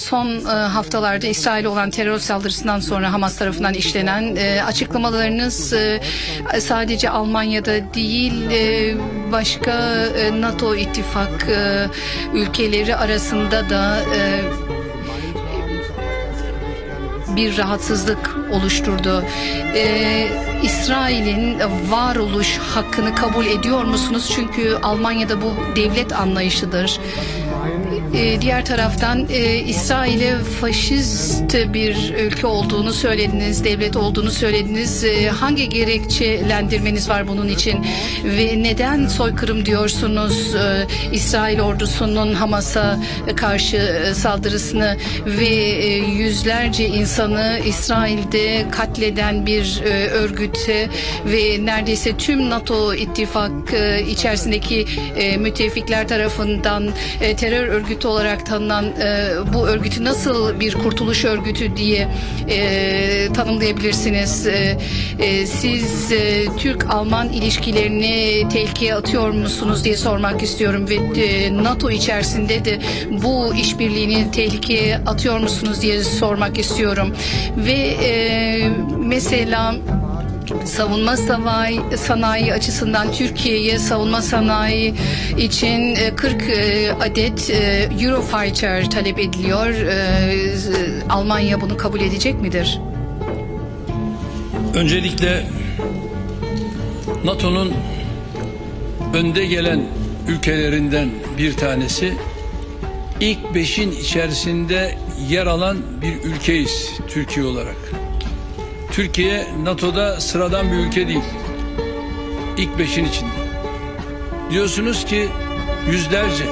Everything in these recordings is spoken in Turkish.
son e, haftalarda İsrail olan terör saldırısından sonra Hamas tarafından işlenen e, açıklamalarınız e, sadece Almanya'da değil başka NATO ittifak ülkeleri arasında da bir rahatsızlık oluşturdu. Ee, İsrail'in varoluş hakkını kabul ediyor musunuz? Çünkü Almanya'da bu devlet anlayışıdır. Ee, diğer taraftan e, İsrail'e faşist bir ülke olduğunu söylediniz, devlet olduğunu söylediniz. Ee, hangi gerekçelendirmeniz var bunun için ve neden soykırım diyorsunuz? Ee, İsrail ordusunun Hamas'a karşı e, saldırısını ve e, yüzlerce insanı İsrail'de katleden bir e, örgüte ve neredeyse tüm NATO ittifak e, içerisindeki e, müttefikler tarafından e, terör örgütü olarak tanınan e, bu örgütü nasıl bir kurtuluş örgütü diye e, tanımlayabilirsiniz? E, e, siz e, Türk-Alman ilişkilerini tehlikeye atıyor musunuz diye sormak istiyorum ve e, NATO içerisinde de bu işbirliğini tehlikeye atıyor musunuz diye sormak istiyorum. Ve e, mesela savunma sanayi, sanayi açısından Türkiye'ye savunma sanayi için e, 40 e, adet e, Eurofighter talep ediliyor. E, Almanya bunu kabul edecek midir? Öncelikle NATO'nun önde gelen ülkelerinden bir tanesi ilk beşin içerisinde yer alan bir ülkeyiz Türkiye olarak. Türkiye NATO'da sıradan bir ülke değil. İlk beşin içinde. Diyorsunuz ki yüzlerce.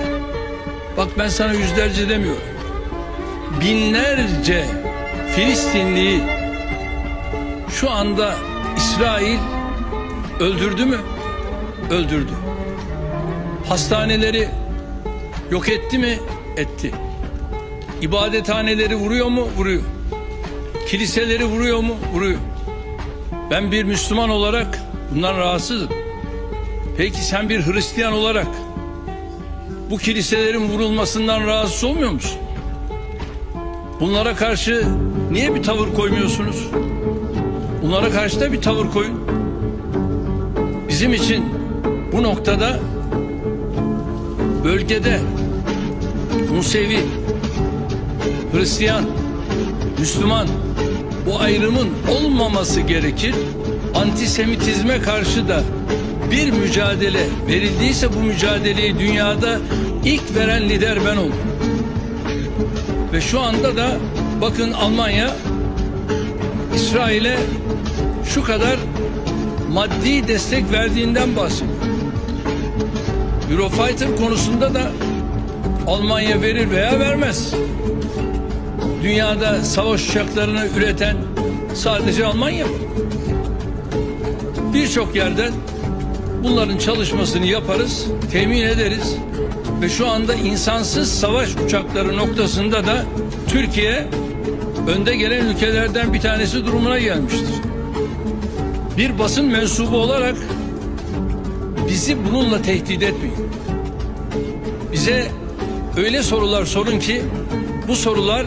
Bak ben sana yüzlerce demiyorum. Binlerce Filistinliyi şu anda İsrail öldürdü mü? Öldürdü. Hastaneleri yok etti mi? Etti. İbadethaneleri vuruyor mu? Vuruyor. Kiliseleri vuruyor mu? Vuruyor. Ben bir Müslüman olarak bundan rahatsızım. Peki sen bir Hristiyan olarak bu kiliselerin vurulmasından rahatsız olmuyor musun? Bunlara karşı niye bir tavır koymuyorsunuz? Bunlara karşı da bir tavır koyun. Bizim için bu noktada bölgede Musevi, Hristiyan, Müslüman bu ayrımın olmaması gerekir. Antisemitizme karşı da bir mücadele verildiyse bu mücadeleyi dünyada ilk veren lider ben oldum. Ve şu anda da bakın Almanya İsrail'e şu kadar maddi destek verdiğinden bahsediyor. Eurofighter konusunda da Almanya verir veya vermez. Dünyada savaş uçaklarını üreten sadece Almanya mı? Birçok yerden bunların çalışmasını yaparız, temin ederiz ve şu anda insansız savaş uçakları noktasında da Türkiye önde gelen ülkelerden bir tanesi durumuna gelmiştir. Bir basın mensubu olarak bizi bununla tehdit etmeyin. Bize öyle sorular sorun ki bu sorular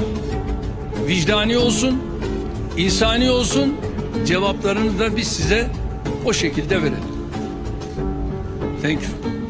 vicdani olsun, insani olsun, cevaplarını da biz size o şekilde verelim. Thank you.